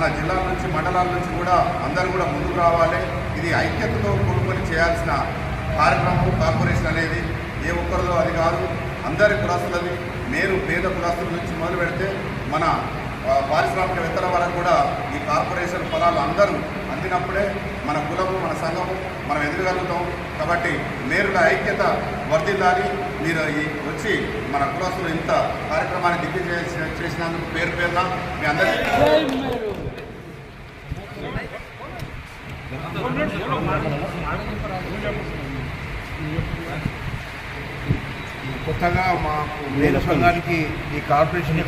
మన జిల్లాల నుంచి మండలాల నుంచి కూడా అందరూ కూడా ముందుకు రావాలి. ఇది ఐక్యతతో కూడుకొని చేయాల్సిన కార్యక్రమం కార్పొరేషన్ అనేది ఏ ఒక్కరిదో అది కాదు. అందరి కులస్తులది నేను పేద కులాస్తుల నుంచి మొదలు పెడితే మన పారిశ్రామికవేత్తల వరకు కూడా ఈ కార్పొరేషన్ ఫలాలు అందరూ అందినప్పుడే మన కులము మన సంఘము మనం ఎదురగలుగుతాం కాబట్టి నేరుల ఐక్యత వర్ధిల్లాలి. మీరు వచ్చి మన కులస్తులు ఇంత కార్యక్రమాన్ని దిగ్విజయం చేసినందుకు పేరు పేరున మీ అందరికీ కొత్తగా మాకు మేలు సంఘానికి ఈ కార్పొరేషన్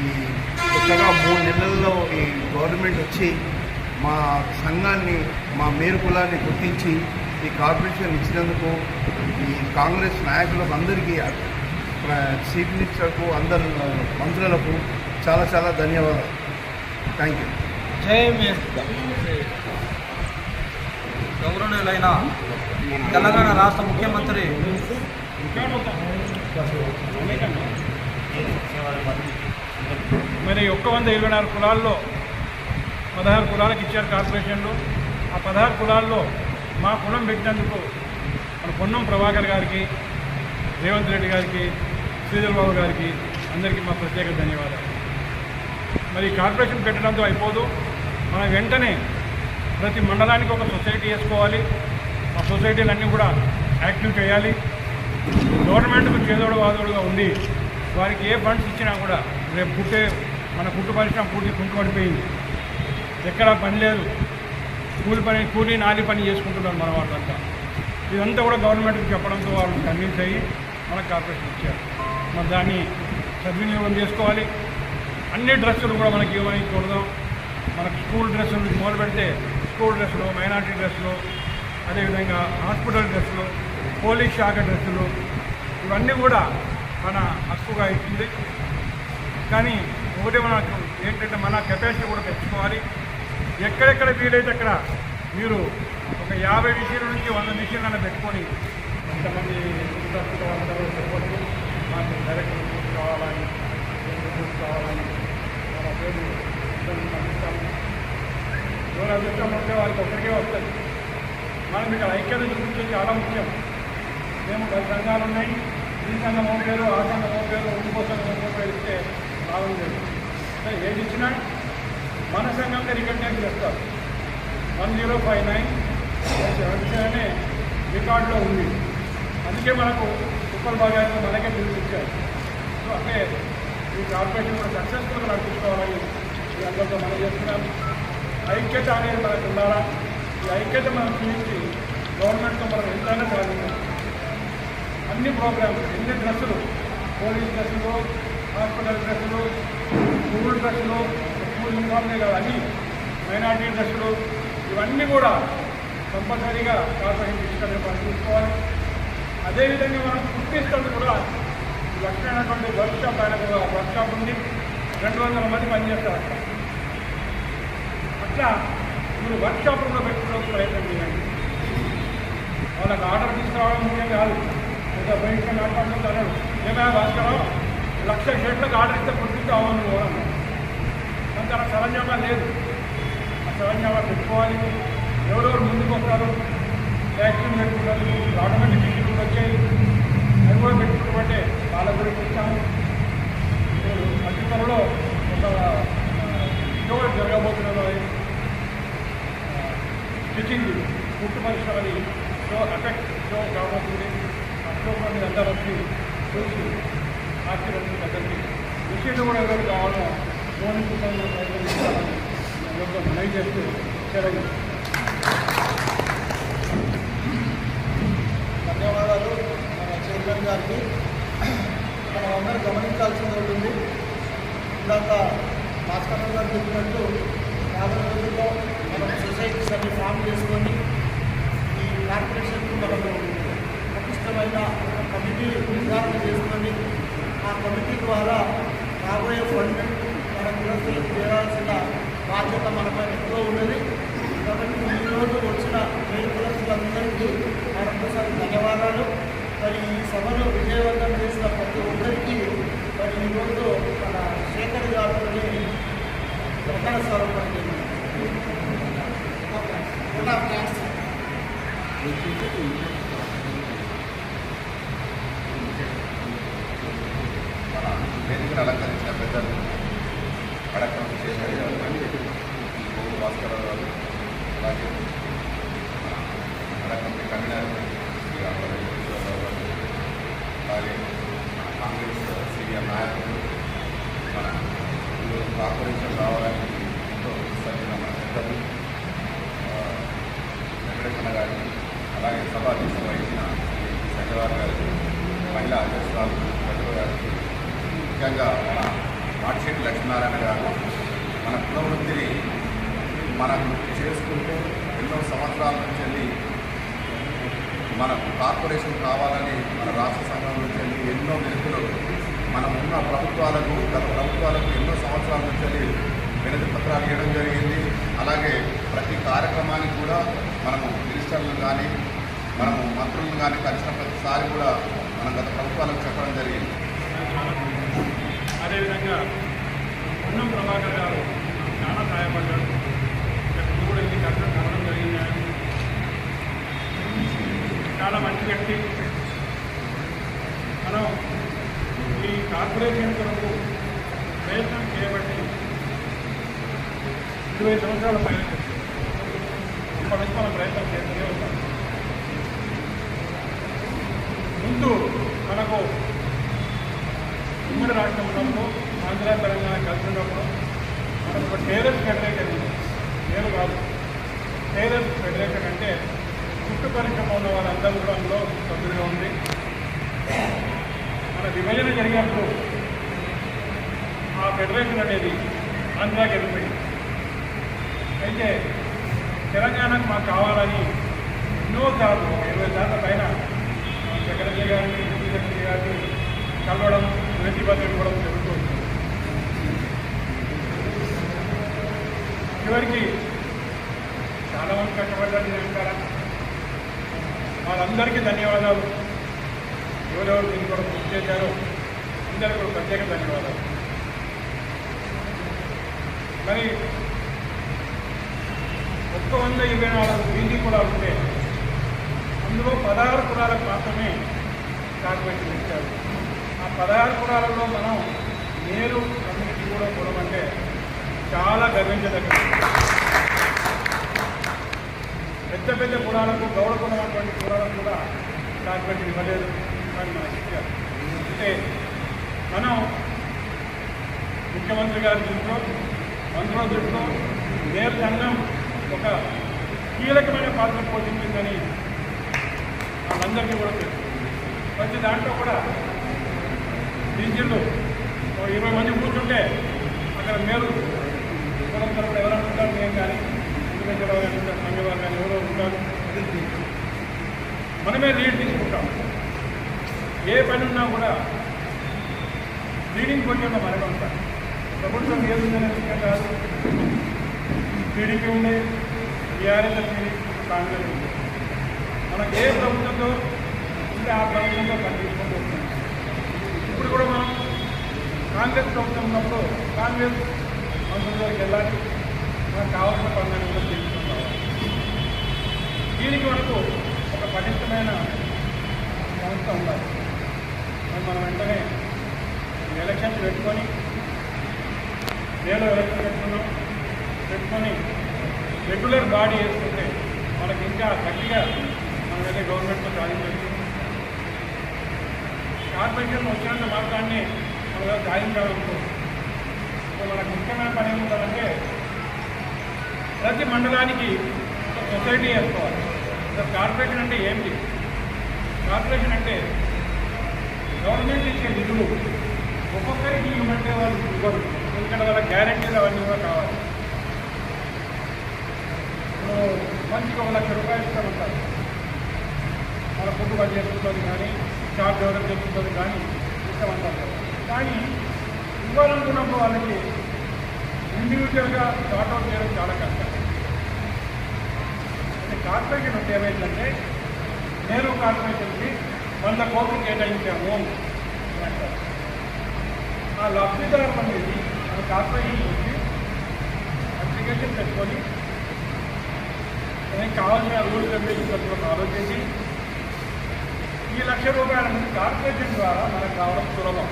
ఈ కొత్తగా మూడు నెలల్లో ఈ గవర్నమెంట్ వచ్చి మా సంఘాన్ని మా మేరు కులాన్ని గుర్తించి ఈ కార్పొరేషన్ ఇచ్చినందుకు ఈ కాంగ్రెస్ నాయకులకు అందరికీ చీఫ్ మినిస్టర్కు అందరు మంత్రులకు చాలా చాలా ధన్యవాదాలు. థ్యాంక్ యూ జై గౌరవనీయులైన తెలంగాణ రాష్ట్ర ముఖ్యమంత్రి మరి ఒక్క వంద ఇరవై నాలుగు కులాల్లో పదహారు కులాలకు ఇచ్చారు కార్పొరేషన్లు. ఆ పదహారు కులాల్లో మా కులం పెట్టినందుకు మన పొన్నం ప్రభాకర్ గారికి రేవంత్ రెడ్డి గారికి శ్రీధర్ బాబు గారికి అందరికీ మా ప్రత్యేక ధన్యవాదాలు. మరి కార్పొరేషన్ పెట్టడంతో అయిపోదు. మనం వెంటనే ప్రతి మండలానికి ఒక సొసైటీ వేసుకోవాలి. ఆ సొసైటీలన్నీ కూడా యాక్టివ్ చేయాలి. గవర్నమెంట్కు చేదోడు వాదోడుగా ఉండి వారికి ఏ ఫండ్స్ ఇచ్చినా కూడా రేపు పుట్టే మన కుట్టు పరిశ్రమ పూర్తి కుంటుపడిపోయింది. ఎక్కడ పని లేదు. కూలి పని కూలి నాలి పని చేసుకుంటున్నారు మన వాళ్ళంతా. ఇదంతా కూడా గవర్నమెంట్కి చెప్పడంతో వాళ్ళు కన్విన్స్ అయ్యి మనకు కార్పొరేషన్ ఇచ్చారు. మరి దాన్ని సద్వినియోగం చేసుకోవాలి. అన్ని డ్రెస్సులు కూడా మనకి ఇవ్వని కొడదాం మనకు స్కూల్ డ్రెస్సులు మొదలు పెడితే స్కూల్ డ్రెస్సులు మైనార్టీ డ్రెస్సులు అదేవిధంగా హాస్పిటల్ డ్రెస్సులు పోలీస్ శాఖ డ్రెస్సులు ఇవన్నీ కూడా మన హక్కుగా ఇచ్చింది. కానీ ఒకటి మనకు ఏంటంటే మన కెపాసిటీ కూడా పెంచుకోవాలి. ఎక్కడెక్కడ వీలైతే అక్కడ మీరు ఒక యాభై మిషన్ల నుంచి వంద మిషన్లను పెట్టుకొని కొంతమంది ఇంట్రెస్ట్ అందరూ మాకు డైరెక్ట్ కావాలని కావాలని మన పేరు ఇద్దరిని పంపిస్తాము ఎవరు అదృష్టం ఉంటే వాళ్ళకి ఒక్కరికే వస్తుంది మనం ఇక్కడ ఐక్యత చూపించేది చాలా ముఖ్యం మేము పది సంఘాలు ఉన్నాయి ఈ సంఘం ఓ పేరు ఆ సంఘం ఓ పేరు ఇంకో సంఘం పేరు ఇస్తే బాగుండేది అంటే ఏది ఇచ్చినా మన సంఘంగా రికగ్నైజ్ చేస్తారు one zero five nine seven seven రికార్డులో ఉంది అందుకే మనకు ఉప్పల్ భాగాన్ని మనకే పిలిపించారు. సో అంటే ఈ కార్పొరేషన్ కూడా సక్సెస్ఫుల్గా నడిపించుకోవాలని ఈ అందరితో మనం చేస్తున్నాం. ఐక్యత అనేది మనకు ఉండాలా? ఈ ఐక్యత మనం చూపించి గవర్నమెంట్తో మనం ఎంతైనా సాధించాం అన్ని ప్రోగ్రామ్స్ ఎన్ని డ్రెస్సులు పోలీస్ డ్రెస్సులు హాస్పిటల్ డ్రెస్సులు స్కూల్ డ్రెస్సులు స్కూల్ యూనిఫామ్లే కాదు అన్ని మైనార్టీ డ్రెస్సులు ఇవన్నీ కూడా కంపల్సరీగా కార్పొరేషన్ తీసుకొని మనం చూసుకోవాలి. అదేవిధంగా మనం గుర్తిస్తుంది కూడా లక్షణమైనటువంటి వర్క్ షాప్ ఆయన వర్క్ షాప్ ఉంది. రెండు వందల మంది పనిచేస్తారు అట్లా మీరు వర్క్ షాప్ కూడా పెట్టుకోవడానికి ప్రయత్నం చేయండి వాళ్ళకి ఆర్డర్ తీసుకురావడం ముఖ్యం కాదు. ఇంకా బయట మాట్లాడుతుంటారు ఏమైనా భాస్కరం లక్ష షర్ట్లకు ఆర్డర్ ఇస్తే కుట్టించావు నువ్వు అంత సరంజామా లేదు. ఆ సరంజామా పెట్టుకోవాలి. ఎవరెవరు ముందుకు వస్తారు? వ్యాక్సిన్ పెట్టుకుంటారు. ఆటోమేటిక్ టికెట్ వచ్చాయి. అవి కూడా వాళ్ళ గురించి ఇచ్చాము ఇప్పుడు అతి త్వరలో ఒక షో జరగబోతున్నది. స్టిచ్చింగ్ కుట్టు పరిశ్రమని షో ఎఫెక్ట్ షో కాబోతుంది అక్టోబర్ మీద అందరూ వచ్చి చూసి ఆశీర్వదించి అందరికీ విషయంలో కూడా ఎవరు కావాలో ఫోన్ అందరితో మనవి చేస్తూ సెలవు గారికి మనం అందరూ గమనించాల్సింది ఉంటుంది ఇందాక భాస్కర్ గారు చెప్పినట్టు యాభై రోజుల్లో మనం సొసైటీస్ అన్ని ఫామ్ చేసుకొని ఈ కార్పొరేషన్ మనము పటిష్టమైన కమిటీ నిర్ధారణ చేసుకొని ఆ కమిటీ ద్వారా రాబోయే ఫండ్ మన కులస్తులకు చేరాల్సిన బాధ్యత మనపై ఎక్కువ ఉన్నది. కాబట్టి ఈరోజు వచ్చిన పేరు కులస్తులందరికీ మరొకసారి ధన్యవాదాలు మరి ఈ సభను విజయవంతం చేసిన ప్రతి ఒక్కరికి మరి ఈరోజు మన శేఖర్ గారిని ప్రధాన స్వరూపం థ్యాంక్స్ మన వేదికను అలంకరించిన పెద్దలు కడక్రమ శేఖర్ గారు గోగు భాస్కరరావు గారు అలాగే మన కడక్రమ కన్వీనర్ శ్రీ అంబరేశ్వరరావు గారు అలాగే మన కాంగ్రెస్ సీనియర్ నాయకులు మన ఈరోజు కార్పొరేషన్ రావడానికి ఎంతో సరైన మన పెద్దలు ఆ, వెంకటరమణ గారికి అలాగే సభ అధ్యక్షత వహించిన శ్రీ శంకరరావు గారికి మహిళా అధ్యక్షురాలు ప్రతిభ గారికి ముఖ్యంగా మన మాటిశెట్టి లక్ష్మీనారాయణ గారు మన కుల మనం చేసుకుంటూ ఎన్నో సంవత్సరాల నుంచి వెళ్ళి మన కార్పొరేషన్ కావాలని మన రాష్ట్ర సంఘం నుంచి వెళ్ళి ఎన్నో వ్యక్తులు మనం ఉన్న ప్రభుత్వాలకు గత ప్రభుత్వాలకు ఎన్నో సంవత్సరాల నుంచి వెళ్ళి వినతి పత్రాలు ఇవ్వడం జరిగింది. అలాగే ప్రతి కార్యక్రమానికి కూడా మనము మినిస్టర్లను కానీ మనము మంత్రులను కానీ కలిసిన ప్రతిసారి కూడా మనం గత ప్రభుత్వాలకు చెప్పడం జరిగింది. అదేవిధంగా పొన్నం ప్రభాకర్ గారు చాలా సహాయపడ్డాడు ఇక్కడ కూడా ఇది కట్టడం కలవడం జరిగింది? ఆయన. చాలా మంచి వ్యక్తి. మనం ఈ కార్పొరేషన్ కొరకు ప్రయత్నం చేయబట్టి ఇరవై సంవత్సరాల పైన ఇప్పటి నుంచి మనం ప్రయత్నం చేస్తూనే ఉంటాం ముందు మనకు ఉమ్మడి రాష్ట్రం ఉన్నప్పుడు ఆంధ్ర తెలంగాణ కలిసి ఉన్నప్పుడు మనం ఒక టైలర్స్ ఫెడరేషన్ నేను కాదు. టైలర్స్ ఫెడరేషన్ అంటే చుట్టు పరిశ్రమ ఉన్న వాళ్ళందరూ కూడా అందులో సభ్యులుగా ఉంది మన విభజన జరిగినప్పుడు ఆ ఫెడరేషన్ అనేది ఆంధ్రాకి వెళ్ళిపోయింది అయితే తెలంగాణకు మాకు కావాలని ఎన్నోసార్లు ఒక ఇరవై సార్లు పైన సెక్రటరీ గారిని డిప్యూటీ సెక్రటరీ గారిని కలవడం ప్రతిపత్తి ఇవ్వడం జరుగుతుంది చివరికి చాలా మంది కష్టపడ్డారు నేను అంటారా వాళ్ళందరికీ ధన్యవాదాలు. ఎవరెవరు దీన్ని కూడా కృషి చేశారో అందరికీ కూడా ప్రత్యేక ధన్యవాదాలు. మరి ఒక్క వంద ఇరవై నాలుగు బీసీ కులాలు ఉంటే అందులో పదహారు కులాలకు మాత్రమే కార్పొరేషన్ ఇచ్చారు. ఆ పదహారు కులాలలో మనం నేరు కమ్యూనిటీ కూడా కులం అంటే చాలా గర్వించదగ్గ పెద్ద పెద్ద కులాలకు గౌడ కులం అటువంటి కులాలకు కూడా కార్పొరేషన్ ఇవ్వలేదు అని మనకి ఇచ్చారు అంటే మనం ముఖ్యమంత్రి గారి దృష్టిలో మంత్రుల దృష్టిలో నేరు సంఘం ఒక కీలకమైన పాత్ర పోషించిందని వాళ్ళందరికీ కూడా తెలుసు. ప్రతి దాంట్లో కూడా టీచర్లు ఇరవై మంది కూర్చుంటే అక్కడ మేలు. కులం తరపున ఎవరైనా ఉంటారు నేను కానీ ఇండిపెండెంట్ కానీ ఉంటారు సంఘవారు కానీ ఎవరో ఉంటారు. మనమే లీడ్ తీసుకుంటాం. ఏ పని ఉన్నా కూడా లీడింగ్ పొజిషన్లో మనమే ఉంటాం. ప్రభుత్వం ఏముందనే విషయం కాదు. టీడీపీ ఉంది టీఆర్ఎస్ ఉంది కాంగ్రెస్ ఉంది మనకు ఏ ప్రభుత్వంతో ఉంటే ఆ ప్రభుత్వంలో పనిచేసుకుంటూ ఉంటాం ఇప్పుడు కూడా మనం కాంగ్రెస్ ప్రభుత్వం ఉన్నప్పుడు కాంగ్రెస్ మంత్రులకి వెళ్ళాలి మనకు కావాల్సిన పనులను కూడా తీసుకుంటాం దీనికి మనకు ఒక పటిష్టమైన సంస్థ ఉండాలి. మరి మనం వెంటనే ఎలక్షన్స్ పెట్టుకొని నేను ఎలక్షన్ పెట్టుకున్నాం పెట్టుకొని రెగ్యులర్ బాడీ వేసుకుంటే మనకి ఇంకా గట్టిగా మనం వెళ్ళే గవర్నమెంట్తో సాధించవచ్చు కార్పొరేషన్ వచ్చినంత మాత్రాన్ని మనం జాయిన్ సో మనకు ముఖ్యమైన పని ఏముంటుందంటే ప్రతి మండలానికి ఒక సొసైటీ వేసుకోవాలి అసలు కార్పొరేషన్ అంటే ఏంటి కార్పొరేషన్ అంటే గవర్నమెంట్ ఇచ్చే నిధులు ఒక్కొక్కరికి ఇవ్వమంటే వాళ్ళు ఇవ్వరు. ఎందుకంటే వాళ్ళ గ్యారంటీలు అవన్నీ కూడా కావాలి. మంచిగా ఒక లక్ష రూపాయలు ఇస్తామంటారు వాళ్ళ ఫుడ్ బడ్జెట్ చేసుకుంటుంది కానీ షాప్ డెవలప్ చేసుకుంటుంది కానీ ఇస్తామంటారు కానీ ఇవ్వాలనుకున్నప్పుడు వాళ్ళకి ఇండివిజువల్గా అవుట్ చేయడం చాలా కష్టం. అంటే కార్పొరేషన్ అంటే ఏమైందంటే నేను కార్పొరేషన్కి వంద కోట్లు కేటాయించాము అంటారు. ఆ లబ్ధిదారులు అనేది మన కార్పొరేషన్ వచ్చి అప్లికేషన్ పెట్టుకొని నేను కావాల్సిన రూల్ రెగ్యులేషన్ పెట్టుకొని ఆలోచించి ఈ లక్ష రూపాయల నుంచి కార్పొరేషన్ ద్వారా మనకు కావడం సులభం.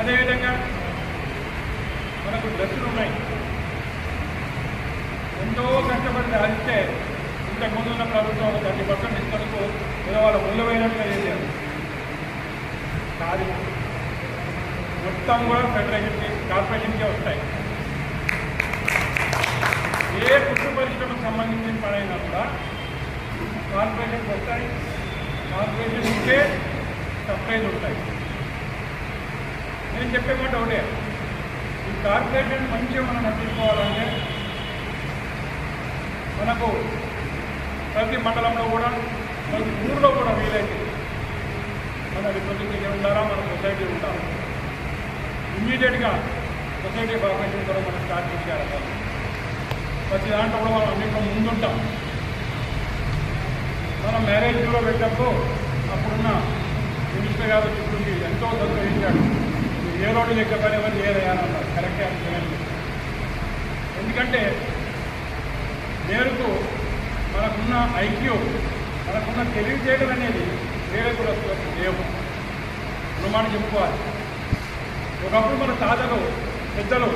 అదేవిధంగా మనకు డ్రెస్సులు ఉన్నాయి. ఎంతో కష్టపడి సాధిస్తే ఇంతకు ముందు ఉన్న ప్రభుత్వం ఒక థర్టీ పర్సెంట్ ఇస్తున్నందుకు ఏదో వాళ్ళ ముందు పోయినట్టుగా చేశారు. కాదు మొత్తం కూడా ఫెడరేషన్కి కార్పొరేషన్కే వస్తాయి. ఏ కుటుంబ పరిశ్రమకు సంబంధించిన పనైనా కూడా కార్పొరేషన్ వస్తాయి. కార్పొరేషన్ ఉంటే సప్లైలు ఉంటాయి. నేను చెప్పే మాట ఒకటే. ఈ కార్పొరేషన్ మంచిగా మనం నడుచుకోవాలంటే మనకు ప్రతి మండలంలో కూడా ప్రతి ఊర్లో కూడా వీలైతే మన రిప్రజెంటేటివ్ ఉండాలా మన సొసైటీ ఉండాలి ఇమ్మీడియట్గా సొసైటీ ఫార్మేషన్ కూడా మనం స్టార్ట్ చేసేయాలి. ప్రతి దాంట్లో కూడా మనం అన్నింటిలో ముందుంటాం. మనం మ్యారేజ్లో పెట్టినప్పుడు అప్పుడున్న మినిస్టర్ గారు చెప్పింది ఎంతో సంతోషించాడు. ఏ రోడ్డు లెక్క పని ఎవరు ఏదయ్యానన్నారు కరెక్టే అని ఎందుకంటే నేరుకు మనకున్న ఐక్యూ మనకున్న తెలివితేటలు అనేది వేరే కూడా లేవు. అనుమానం చెప్పుకోవాలి. ఒకప్పుడు మన తాతలు పెద్దలు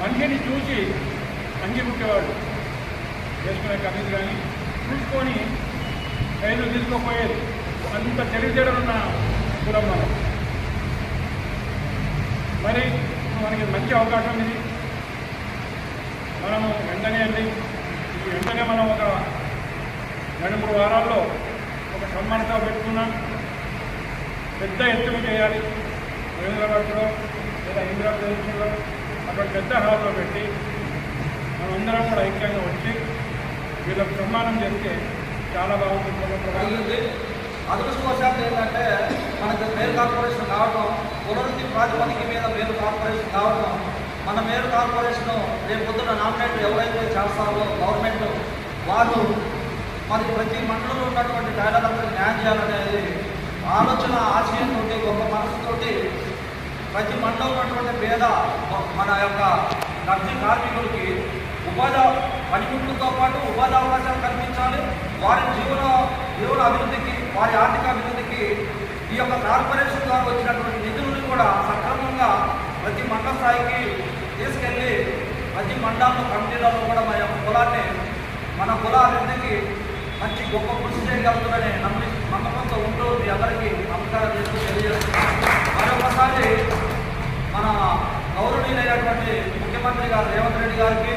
మనిషిని చూసి అంగి కుట్టేవాడు చేసుకునే కనీసి కానీ చూసుకొని రైలు తీసుకోపోయేది. అంత తెలివితేటలున్న కులం మరి మనకి మంచి అవకాశం ఇది. మనము వెంటనే వెళ్ళి వెంటనే మనం ఒక రెండు మూడు వారాల్లో ఒక సన్మానత పెట్టుకున్నాం పెద్ద ఎత్తున చేయాలి. హైదరాబాద్లో లేదా ఇంద్రప్రదేశ్లో అక్కడ పెద్ద హాల్లో పెట్టి మనమందరం కూడా ఐక్యంగా వచ్చి వీళ్ళకు సన్మానం చేస్తే చాలా బాగుంటుంది కలిగింది అదృష్టవశాత్తు ఏంటంటే మనకు మేలు కార్పొరేషన్ కావడం పునరుద్ధి ప్రాతిపదిక మీద మేలు కార్పొరేషన్ కావడం మన మేలు కార్పొరేషన్ రేపు పొద్దున నామినేట్ ఎవరైతే చేస్తారో గవర్నమెంట్ వాళ్ళు మరి ప్రతి మండలంలో ఉన్నటువంటి టైలర్లందరికీ న్యాయం చేయాలనేది ఆలోచన ఆశయంతో గొప్ప మనసుతోటి ప్రతి మండలం ఉన్నటువంటి పేద మన యొక్క లబ్ధి కార్మికులకి ఉపాధి పనిముట్లతో పాటు ఉపాధి అవకాశాలు కల్పించాలి. వారి జీవన జీవన అభివృద్ధికి వారి ఆర్థిక అభివృద్ధికి ఈ యొక్క కార్పొరేషన్ ద్వారా వచ్చినటువంటి నిధులను కూడా సక్రమంగా ప్రతి మండల స్థాయికి తీసుకెళ్ళి ప్రతి మండలంలో కమిటీలలో కూడా మన యొక్క కులాన్ని మన కుల అభివృద్ధికి మంచి గొప్ప కృషి చేయగలుగుతుందని నమ్మి నమ్మకంతో ఉంటూ మీ అందరికీ నమస్కారం చేస్తూ తెలియజేస్తున్నాను. మరొకసారి మన గౌరవనీయులైనటువంటి ముఖ్యమంత్రి గారు రేవంత్ రెడ్డి గారికి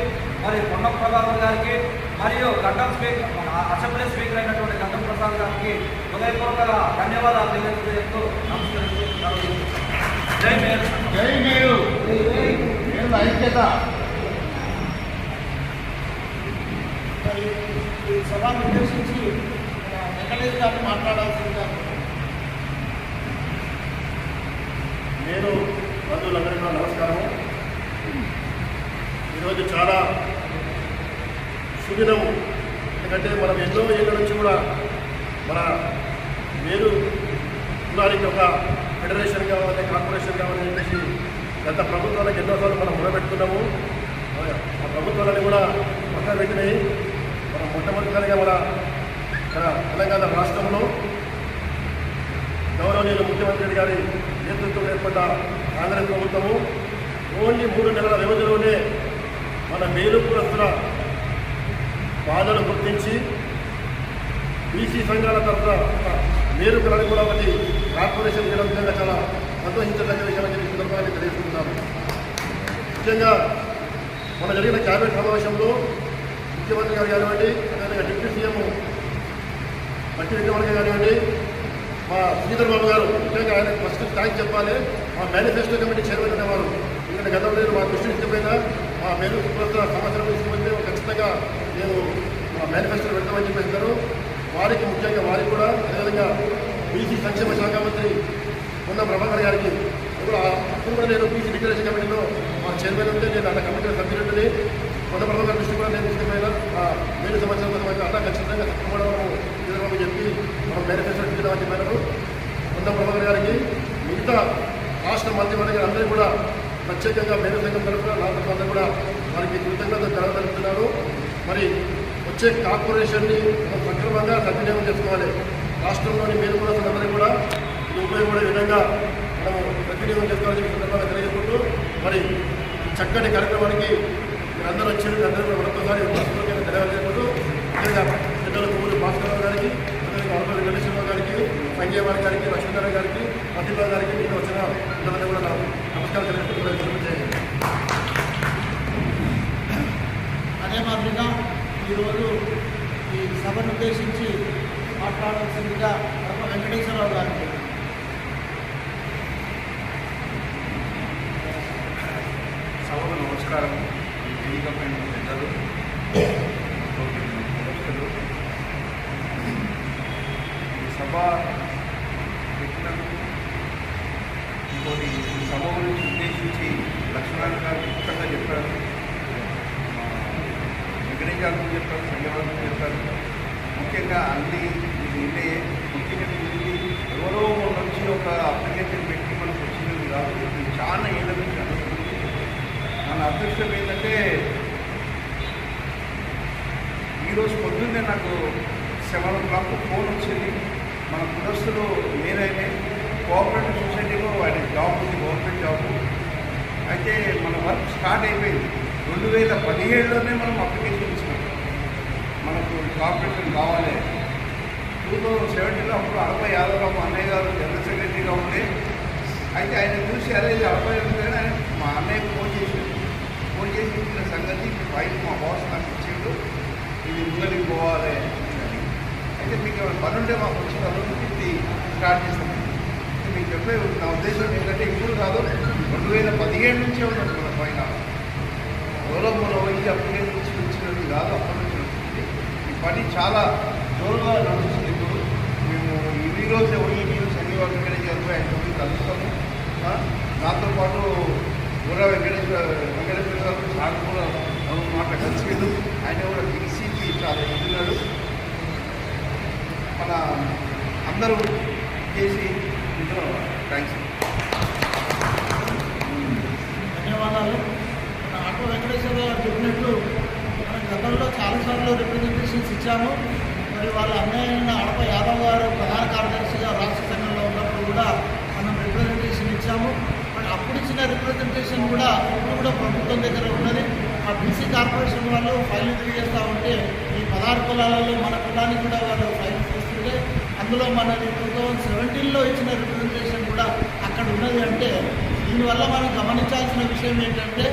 మరి పొన్నం ప్రభాకర్ గారికి మరియు గడ్డం స్పీకర్ అసెంబ్లీ స్పీకర్ అయినటువంటి గడ్డం ప్రసాద్ గారికి హృదయపూర్వక ధన్యవాదాలు తెలియజేస్తూ నమస్కరిస్తూ జై మేర్ జై మీరు ఐక్యత సభను ఉద్దేశించి వెంకటేష్ గారిని మాట్లాడాల్సిందిగా నేను బంధువులందరికీ కూడా నమస్కారము. ఈరోజు చాలా సుదినము. ఎందుకంటే మనం ఎన్నో ఏళ్ళ నుంచి కూడా మన వేరు కులానికి ఒక ఫెడరేషన్ కావాలి కార్పొరేషన్ కావాలని చెప్పేసి గత ప్రభుత్వాలకు ఎన్నోసార్లు మనం మొదలుపెట్టుకున్నాము ఆ ప్రభుత్వాలని కూడా పక్కన పెట్టినాయి. మనం మొట్టమొదటిసారిగా మన మన తెలంగాణ రాష్ట్రంలో గౌరవనీయులు ముఖ్యమంత్రి గారి నేతృత్వంలో ఏర్పడ్డ కాంగ్రెస్ ప్రభుత్వము ఓన్లీ మూడు నెలల వ్యవధిలోనే మన మేలు కులస్తుల బాధను గుర్తించి బీసీ సంఘాల తరఫున ఒక మేలు కూడా ఒకటి కార్పొరేషన్ చేయడం చాలా సంతోషించదగ్గ విషయం అని చెప్పి సందర్భాన్ని తెలియజేస్తున్నాను ముఖ్యంగా మన జరిగిన క్యాబినెట్ సమావేశంలో ముఖ్యమంత్రి గారు కానివ్వండి అదేవిధంగా డిప్యూటీ సీఎం మట్టి విక్రమార్క కానివ్వండి మా శ్రీధర్ బాబు గారు ముఖ్యంగా ఆయన ఫస్ట్ థ్యాంక్స్ చెప్పాలి. మా మేనిఫెస్టో కమిటీ చైర్మన్ అనేవారు. ఎందుకంటే గతంలో మా దృష్టి ఇచ్చిపోయినా మా మేలు కులస్తుల సమస్యల తీసుకుంటే ఖచ్చితంగా నేను మా మేనిఫెస్టో పెడతామని చెప్పేసారు వారికి ముఖ్యంగా వారికి కూడా అదేవిధంగా బీసీ సంక్షేమ శాఖ మంత్రి ఉన్న ప్రభాకర్ గారికి ఇప్పుడు అప్పుడు కూడా నేను బీసీ డిక్లరేషన్ కమిటీలో మా చైర్మన్ ఉంటే నేను అన్న కమిటీలో సభ్యులు సభ్యులుంటే కొంత ప్రభాకర్ దృష్టి కూడా నేను తీసుకుపోయినా ఆ వేరే సంవత్సరం కోసం అన్న ఖచ్చితంగా తప్పకుండా చంద్రబాబు చెప్పి మనం మేనిఫెస్టో ఇచ్చిన మేరకు కొంత ప్రభాకర్ గారికి మిగతా రాష్ట్ర మంత్రివర్గ అందరూ కూడా ప్రత్యేకంగా మేర సంఘం తరఫున నా తరఫున కూడా వారికి కృతజ్ఞత జరగలుగుతున్నాను మరి వచ్చే కార్పొరేషన్ని మనం సక్రమంగా సద్వినియోగం చేసుకోవాలి. రాష్ట్రంలోని మేలు కూడా అందరూ కూడా ఇది ఉపయోగపడే విధంగా మనం సద్వినియోగం చేసుకోవాలని చెప్పి సందర్భంగా తెలియజేసుకుంటూ మరి చక్కటి కార్యక్రమానికి మీరందరూ వచ్చి అందరూ కూడా మరొకసారి తెలియజేసుకుంటూ ముఖ్యంగా పెద్దల పువ్వులు భాస్కర్ గారికి అదేవిధంగా అల్పల్లి వెంకటేశ్వరరావు గారికి సంజయ్ వారి గారికి లక్ష్మీనారాయణ గారికి ప్రతిభా గారికి మీకు వచ్చిన పిల్లలందరూ కూడా నమస్కారం తెలియజేసుకుంటున్నాను చేయండి అదే మాదిరిగా ఈరోజు ఈ సభను ఉద్దేశించి మాట్లాడాల్సిందిగా వెంకటేశ్వరరావు గారికి సభకు నమస్కారం ఈ వేదిక పైన పెద్దలు వ్యక్తులు ఈ సభ పెట్టినందుకు ఇంకోటి ఈ సభ గురించి ఉద్దేశించి లక్ష్మణ్ గారు క్లుప్తంగా చెప్పారు మా వెంకటేష్ గారు కూడా చెప్పారు సంజయ్ గారు చెప్పారు ముఖ్యంగా అన్ని ఇది నిన్నే ముఖ్యంగా ఇది ఎవరో నుంచి ఒక అప్లికేషన్ పెట్టి మనకు వచ్చినది కాదు ఇది చాలా ఏళ్ళ నుంచి అనుకుంటుంది మన అదృష్టం ఏంటంటే ఈరోజు పొద్దున్నే నాకు సెవెన్ ఓ క్లాక్ ఫోన్ వచ్చింది. మన కులస్తులు నేనైతే కోఆపరేటివ్ సొసైటీలో వాడి జాబ్ ఉంది గవర్నమెంట్ జాబ్ అయితే మన వర్క్ స్టార్ట్ అయిపోయింది. రెండు వేల పదిహేడులోనే మనం అప్లికేషన్ ఇచ్చినాం మనకు కార్పొరేషన్ కావాలి. టూ థౌజండ్ సెవెంటీలో అప్పుడు అరవై యాదవరావు అన్నయ్య గారు జనరల్ సెక్రటరీగా ఉండే. అయితే ఆయన చూసి అదే ఇది అరవై ఉందని ఆయన మా అన్నయ్యకు ఫోన్ చేసిండు. ఫోన్ చేసి ఇచ్చిన సంగతి బయట మా బాస్ నాకు ఇది ముందరికి పోవాలి అయితే మీకు ఏమైనా పని ఉంటే మాకు వచ్చిన తర్వాత ఇది స్టార్ట్ చేస్తాం. మీకు చెప్పే నా ఉద్దేశం ఏంటంటే ఇప్పుడు కాదు రెండు వేల పదిహేడు నుంచే ఉన్నాడు మన పైన. ఎవరో మన ఈ అప్పటి నుంచి వచ్చినది కాదు అప్పటి నుంచి వచ్చింది. ఈ పని చాలా జోరుగా నడుస్తుంది ఇప్పుడు మేము ఈ రోజే పోయి నేను శనివారం వెంకటేశ్వర గారు ఆయన తోటి కలుస్తాము ఆ, నాతో పాటు బుర్ర వెంకటేశ్వర వెంకటేశ్వర గారు సార్ కూడా అవును మాట కలిసిండు ఆయన కూడా బీసీకి చాలా ఎదున్నాడు మన అందరూ చేసి ఇందులో థ్యాంక్స్ ధన్యవాదాలు మన ఆటో వెంకటేశ్వర గారు చెప్పినట్లు మనం గతంలో చాలాసార్లు రిప్రజెంటేషన్స్ ఇచ్చాము మరి వాళ్ళ అన్నయ్య అడప యాదవ్ గారు ప్రధాన కార్యదర్శిగా రాష్ట్ర సంఘంలో ఉన్నప్పుడు కూడా మనం రిప్రజెంటేషన్ ఇచ్చాము మరి అప్పుడు ఇచ్చిన రిప్రజెంటేషన్ కూడా ఇప్పుడు కూడా ప్రభుత్వం దగ్గర ఉన్నది ఆ బీసీ కార్పొరేషన్ వాళ్ళు ఫైల్ తిరిగేస్తూ ఉంటే ఈ పదహారు కులాలలో మన కులానికి కూడా వాళ్ళు ఫైల్ చేస్తుంటే అందులో మనది టూ థౌజండ్ సెవెంటీన్లో ఇచ్చిన రిప్రజెంటేషన్ కూడా అక్కడ ఉన్నది అంటే దీనివల్ల మనం గమనించాల్సిన విషయం ఏంటంటే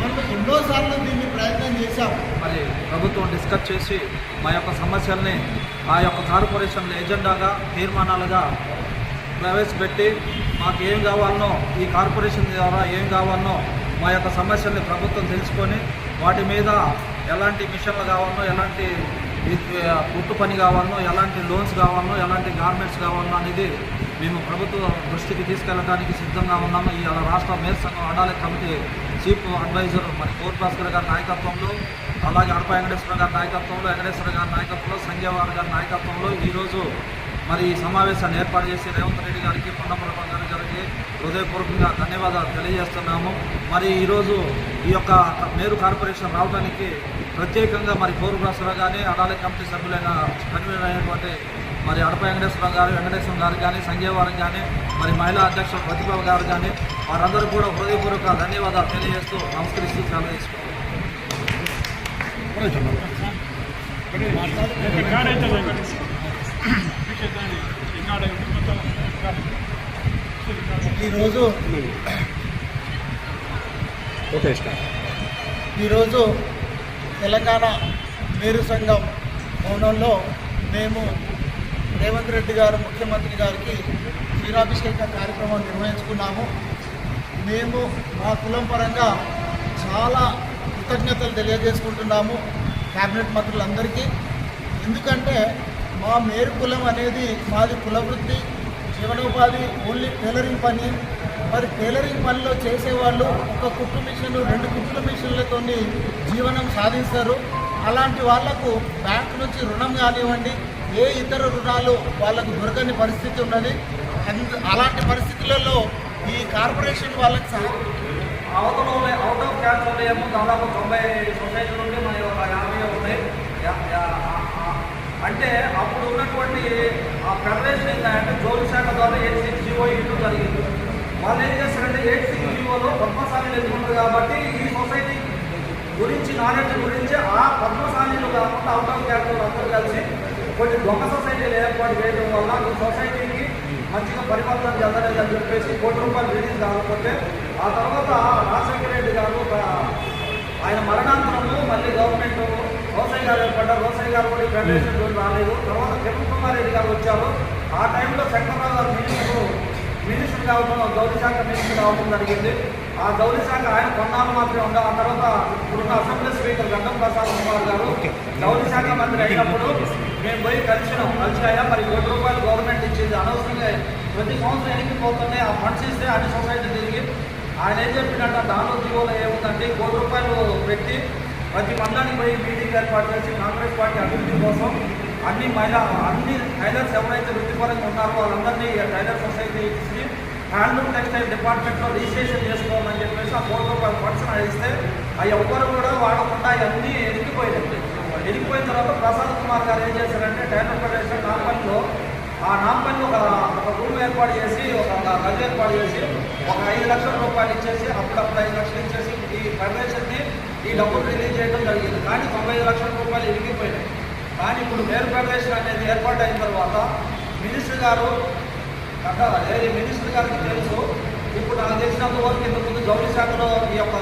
మనం ఎన్నోసార్లు దీన్ని ప్రయత్నం చేశాం. మరి ప్రభుత్వం డిస్కస్ చేసి మా యొక్క సమస్యల్ని ఆ యొక్క కార్పొరేషన్ల ఎజెండాగా తీర్మానాలుగా ప్రవేశపెట్టి మాకు ఏం కావాలనో ఈ కార్పొరేషన్ ద్వారా ఏం కావాలనో మా యొక్క సమస్యల్ని ప్రభుత్వం తెలుసుకొని వాటి మీద ఎలాంటి మిషన్లు కావాలనో ఎలాంటి ఈ- కుట్టు పని కావాలనో ఎలాంటి లోన్స్ కావాలనో ఎలాంటి గార్మెంట్స్ కావాలనో అనేది మేము ప్రభుత్వ దృష్టికి తీసుకెళ్ళడానికి సిద్ధంగా ఉన్నాము. ఈ రాష్ట్ర మేయర్ సంఘం అడాలి కమిటీ చీఫ్ అడ్వైజర్ మరి కోర్ భాస్కర్ గారి నాయకత్వంలో అలాగే అడప వెంకటేశ్వర గారి నాయకత్వంలో వెంకటేశ్వర గారి నాయకత్వంలో సంజయవార్ గారి నాయకత్వంలో ఈరోజు మరి ఈ సమావేశాన్ని ఏర్పాటు చేసి రేవంత్ రెడ్డి గారికి పొన్నప్రభ గారి గారికి హృదయపూర్వకంగా ధన్యవాదాలు తెలియజేస్తున్నాము. మరి ఈరోజు ఈ యొక్క మేరు కార్పొరేషన్ రావడానికి ప్రత్యేకంగా మరి కోరు భాస్కర్ కానీ అడాలి కమిటీ సభ్యులైన కన్వీనర్ అయినటువంటి మరి అడప వెంకటేశ్వర గారు వెంకటేశ్వర గారు కానీ సంజయ్ కానీ మరి మహిళా అధ్యక్షుడు ప్రతిభ గారు కానీ వారందరూ కూడా హృదయపూర్వక ధన్యవాదాలు తెలియజేస్తూ నమస్కరిస్తూ సెలవు ఈరోజు ఈరోజు తెలంగాణ మేరు సంఘం భవనంలో మేము రేవంత్ రెడ్డి గారు ముఖ్యమంత్రి గారికి క్షీరాభిషేక కార్యక్రమం నిర్వహించుకున్నాము. మేము మా కులం పరంగా చాలా కృతజ్ఞతలు తెలియజేసుకుంటున్నాము క్యాబినెట్ మంత్రులందరికీ. ఎందుకంటే మా మేరు కులం అనేది మాది కులవృత్తి జీవనోపాధి ఓన్లీ టైలరింగ్ పని. మరి టైలరింగ్ పనిలో చేసేవాళ్ళు ఒక కుట్టు మిషన్లు రెండు కుట్ల మిషన్లతో జీవనం సాధిస్తారు అలాంటి వాళ్ళకు బ్యాంకు నుంచి రుణం కానివ్వండి ఏ ఇతర రుణాలు వాళ్ళకు దొరకని పరిస్థితి ఉన్నది? అలాంటి పరిస్థితులలో ఈ కార్పొరేషన్ వాళ్ళకి సహా అవతల అవుట్ ఆఫ్ క్యాస్ట్లో ఏమో దాదాపు తొంభై సొసైటీలు ఉంటే మన ఒక యాభై ఉన్నాయి. యా- యా- అంటే అప్పుడు ఉన్నటువంటి ఆ ఫెడరేషన్ ఏంటంటే జోలి శాఖ ద్వారా ఎయిట్ సిక్స్ జీవో ఇంటూ జరిగింది. వాళ్ళు ఏం చేస్తారంటే ఎయిట్ సిక్స్ జీవోలో పద్మశాలీలు ఎదుగుతుంది కాబట్టి ఈ సొసైటీ గురించి నాలెడ్జ్ గురించి ఆ పద్మశాలీలు కాకుండా అవుట్ ఆఫ్ క్యాష్ అందరూ కలిసి కొన్ని దొంగ సొసైటీలు ఏర్పాటు చేయడం వల్ల ఈ సొసైటీకి మంచిగా పరివర్తన చెందలేదని చెప్పేసి కోటి రూపాయలు రిలీజ్ కాకపోతే ఆ తర్వాత రాజశేఖర రెడ్డి గారు ఆయన మరణాంతరము మళ్ళీ గవర్నమెంట్ రోసయ్య గారు ఏర్పడ్డారు. రోసయ్య గారు కూడా ఫెడరేషన్ రాలేదు. తర్వాత కిరణ్ కుమార్ రెడ్డి గారు వచ్చారు. ఆ టైంలో శంకర్రావు గారు మినిస్టర్ మినిస్టర్ కావడం గౌరీ శాఖ మినిస్టర్ కావడం జరిగింది. ఆ గౌరీ శాఖ ఆయన కొన్నాళ్ళు మాత్రమే ఉండే. ఆ తర్వాత ఇప్పుడున్న అసెంబ్లీ స్పీకర్ గడ్డం ప్రసాద్ కుమార్ గారు గౌరీ శాఖ మంత్రి అయినప్పుడు మేము పోయి కలిసినాం. కలిసి అయినా మరి కోటి రూపాయలు గవర్నమెంట్ ఇచ్చింది. అనవసరంగా ప్రతి సంవత్సరం ఎన్నికపోతున్నాయి ఆ ఫండ్స్ ఇస్తే అన్ని సొసైటీ తిరిగి ఆయన ఏం చెప్పినట్ట దానిలో జీవోలో ఏముందంటే కోటి రూపాయలు పెట్టి ప్రతి మండలానికి పోయి మీటింగ్ ఏర్పాటు చేసి కాంగ్రెస్ పార్టీ అభివృద్ధి కోసం అన్ని మహిళా అన్ని టైలర్స్ ఎవరైతే వృత్తిపరంగా ఉన్నారో వాళ్ళందరినీ ఈ టైలర్ ఇచ్చి హ్యాండ్లూమ్ టెక్స్టైల్ డిపార్ట్మెంట్లో రిజిస్ట్రేషన్ చేసుకోవాలని చెప్పేసి ఆ కోటి రూపాయల ఫండ్స్ ఇస్తే అవి ఎవ్వరు కూడా వాడకుండా అవన్నీ ఎదిగిపోయినట్టు వెళ్ళిపోయిన తర్వాత ప్రసాద్ కుమార్ గారు ఏం చేశారంటే టైలర్ ఫెడరేషన్ నాంపల్లిలో ఆ నాంపల్లి ఒక ఒక రూమ్ ఏర్పాటు చేసి ఒక గది ఏర్పాటు చేసి ఒక ఐదు లక్షల రూపాయలు ఇచ్చేసి అప్పుడప్పుడు ఐదు లక్షలు ఇచ్చేసి ఈ ఫెడరేషన్ని ఈ డబ్బులు రిలీజ్ చేయడం జరిగింది. కానీ తొంభై ఐదు లక్షల రూపాయలు ఇరిగిపోయినాయి కానీ ఇప్పుడు మేరు ఫెడరేషన్ అనేది ఏర్పాటు అయిన తర్వాత మినిస్టర్ గారు కదా ఏది మినిస్టర్ గారికి తెలుసు. ఇప్పుడు నాకు తెలిసినంత వరకు ఇంతకుముందు జౌళి శాఖలో ఈ యొక్క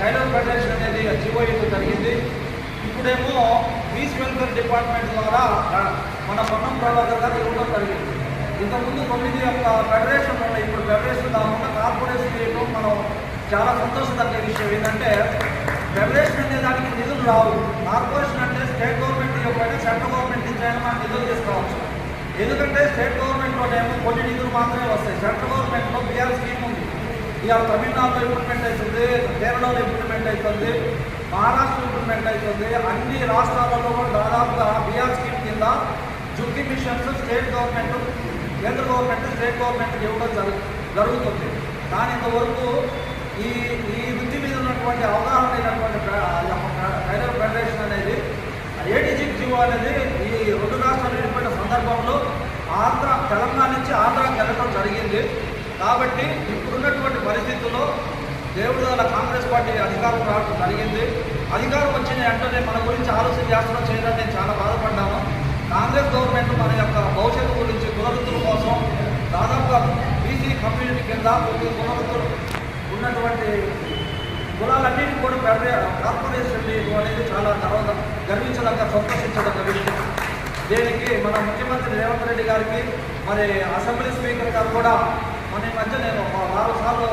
టైలర్ ఫెడరేషన్ అనేది జీవో జరిగింది. ఇప్పుడేమో పీస్ వెల్ఫేర్ డిపార్ట్మెంట్ ద్వారా మన పొన్నం ప్రభాకర్ గారు ఇవ్వడం జరిగింది. ఇంతకుముందు తొమ్మిది యొక్క ఫెడరేషన్ ఉన్నాయి ఇప్పుడు ఫెడరేషన్ కాకుండా కార్పొరేషన్ చేయడం మనం చాలా సంతోషదగ్గ విషయం ఏంటంటే ఫెడరేషన్ అనే దానికి నిధులు రావు. కార్పొరేషన్ అంటే స్టేట్ గవర్నమెంట్ ఇవ్వకపోయినా సెంట్రల్ గవర్నమెంట్ నుంచి మనం నిధులు తీసుకోవచ్చు. ఎందుకంటే స్టేట్ గవర్నమెంట్లో ఏమో కొన్ని నిధులు మాత్రమే వస్తాయి. సెంట్రల్ గవర్నమెంట్లో బీఆర్ స్కీమ్ ఉంది. ఇవాళ తమిళనాడులో ఇంప్లిమెంట్ అవుతుంది కేరళలో ఇంప్లిమెంట్ అవుతుంది. మహారాష్ట్ర ఇంప్లిమెంట్ అవుతుంది అన్ని రాష్ట్రాలలో కూడా దాదాపుగా బీఆర్ స్కీమ్ కింద జుక్కి మిషన్స్ స్టేట్ గవర్నమెంట్ కేంద్ర గవర్నమెంట్ స్టేట్ గవర్నమెంట్ ఇవ్వడం జరుగు జరుగుతుంది. కానీ ఇంతవరకు ఈ ఈ వృత్తి మీద ఉన్నటువంటి అవగాహన లేనటువంటి టైలర్ ఫెడరేషన్ అనేది ఏడీజీ జీవో అనేది ఈ రెండు రాష్ట్రాలు ఏర్పడిన సందర్భంలో ఆంధ్ర తెలంగాణ నుంచి ఆంధ్రాకి వెళ్ళడం జరిగింది. కాబట్టి ఇప్పుడున్నటువంటి పరిస్థితుల్లో దేవుడు గల కాంగ్రెస్ పార్టీ అధికారం రావడం జరిగింది. అధికారం వచ్చిన వెంటనే మన గురించి ఆలోచన చేస్తున్నాం చేయడం నేను చాలా బాధపడ్డాను. కాంగ్రెస్ గవర్నమెంట్ మన యొక్క భవిష్యత్తు గురించి పునరుద్ధుల కోసం దాదాపుగా బీసీ కమ్యూనిటీ కింద పునరుద్ధులు ఉన్నటువంటి కులాలన్నింటినీ కూడా పెద్ద కార్పొరేషన్ అనేది చాలా తర్వాత గర్వించడానికి సంతోషించదగ్గ విషయం. దీనికి మన ముఖ్యమంత్రి రేవంత్ రెడ్డి గారికి మరి అసెంబ్లీ స్పీకర్ గారు కూడా మన మధ్య నేను ఒక వారం సార్లు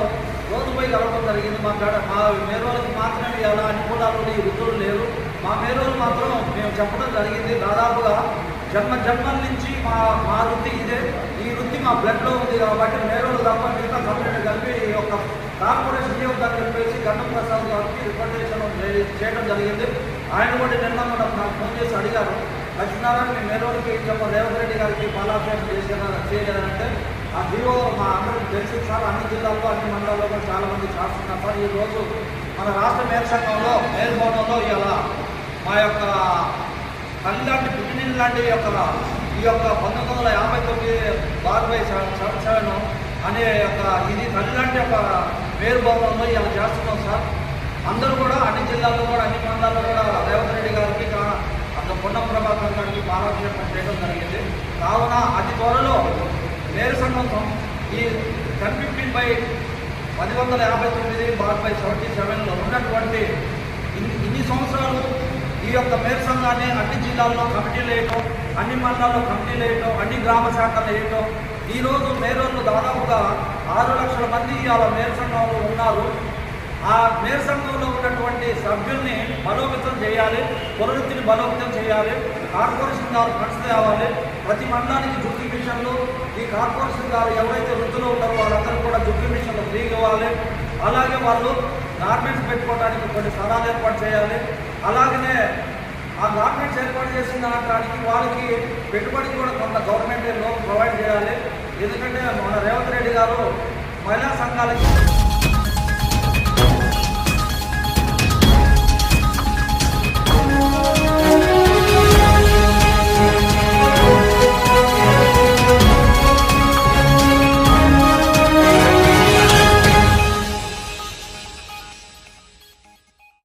రోజు కలవడం జరిగింది. మా గడ మా మేరోలకు మాత్రమే ఎలా అన్ని కులాలు వృద్ధులు లేరు. మా మేరోలు మాత్రం మేము చెప్పడం జరిగింది. దాదాపుగా జన్మ జన్మల నుంచి మా మా వృత్తి ఇదే. ఈ వృత్తి మా బ్లడ్లో ఉంది కాబట్టి మేరోలు తప్ప మిగతా కమ్యూనిటీ కలిపి ఈ యొక్క కార్పొరేషన్ చేయవద్దని చెప్పేసి గండం ప్రసాద్ గారికి రిప్రజెంటేషన్ చేయడం జరిగింది. ఆయన కూడా నిన్న మనం నాకు ఫోన్ చేసి అడిగారు లక్ష్మీనారాయణ మీ మేరోలకి చెప్ప రేవంత్ రెడ్డి గారికి పాలాభిషేకం చేసేదా చేయలేదంటే ఆ జీవో మా అందరికి తెలిసి. సార్ అన్ని జిల్లాల్లో అన్ని మండలాల్లో కూడా చాలామంది చేస్తున్నారు సార్ ఈరోజు మన రాష్ట్ర మేర మేల్భవనంలో ఇలా మా యొక్క తల్లి లాంటి పుట్టినీళ్ళు లాంటి యొక్క ఈ యొక్క పంతొమ్మిది వందల యాభై తొమ్మిది బార్బై సెవెన్ అనే యొక్క ఇది తల్లి లాంటి యొక్క మేల్భవనంలో భవనంలో ఇలా చేస్తున్నాం సార్. అందరూ కూడా అన్ని జిల్లాల్లో కూడా అన్ని మండలాల్లో కూడా రేవంత్ రెడ్డి గారికి అక్కడ పొన్నం ప్రభాకర్ గారికి పాలాభిషేకం చేయడం జరిగింది. కావున అతి త్వరలో వేరు ఈ టెన్ ఫిఫ్టీన్ బై పది వందల యాభై తొమ్మిది బార్ బై సెవెంటీ సెవెన్లో ఉన్నటువంటి ఇన్ని ఇన్ని సంవత్సరాలు ఈ యొక్క మేర సంఘాన్ని అన్ని జిల్లాల్లో కమిటీలు వేయటం అన్ని మండలాల్లో కమిటీలు వేయటం అన్ని గ్రామ శాఖలు వేయటం ఈరోజు మేరోళ్ళు దాదాపుగా ఆరు లక్షల మంది ఇవాళ మేర సంఘంలో ఉన్నారు. ఆ మేర సంఘంలో ఉన్నటువంటి సభ్యుల్ని బలోపేతం చేయాలి పునరుద్ధిని బలోపేతం చేయాలి కార్పొరేషన్ వారు ఫండ్స్ తేవాలి ప్రతి మండలానికి జుక్కి మిషన్లు ఈ కార్పొరేషన్ గారు ఎవరైతే వృద్ధులు ఉన్నారో వాళ్ళందరూ కూడా జుక్కి మిషన్లు ఫ్రీగా ఇవ్వాలి. అలాగే వాళ్ళు గార్మెంట్స్ పెట్టుకోవడానికి కొన్ని స్థలాలు ఏర్పాటు చేయాలి. అలాగనే ఆ గార్మెంట్స్ ఏర్పాటు చేసిన దానికి వాళ్ళకి పెట్టుబడికి కూడా కొంత గవర్నమెంట్ లోన్ ప్రొవైడ్ చేయాలి. ఎందుకంటే మన రేవంత్ రెడ్డి గారు మహిళా సంఘాలకి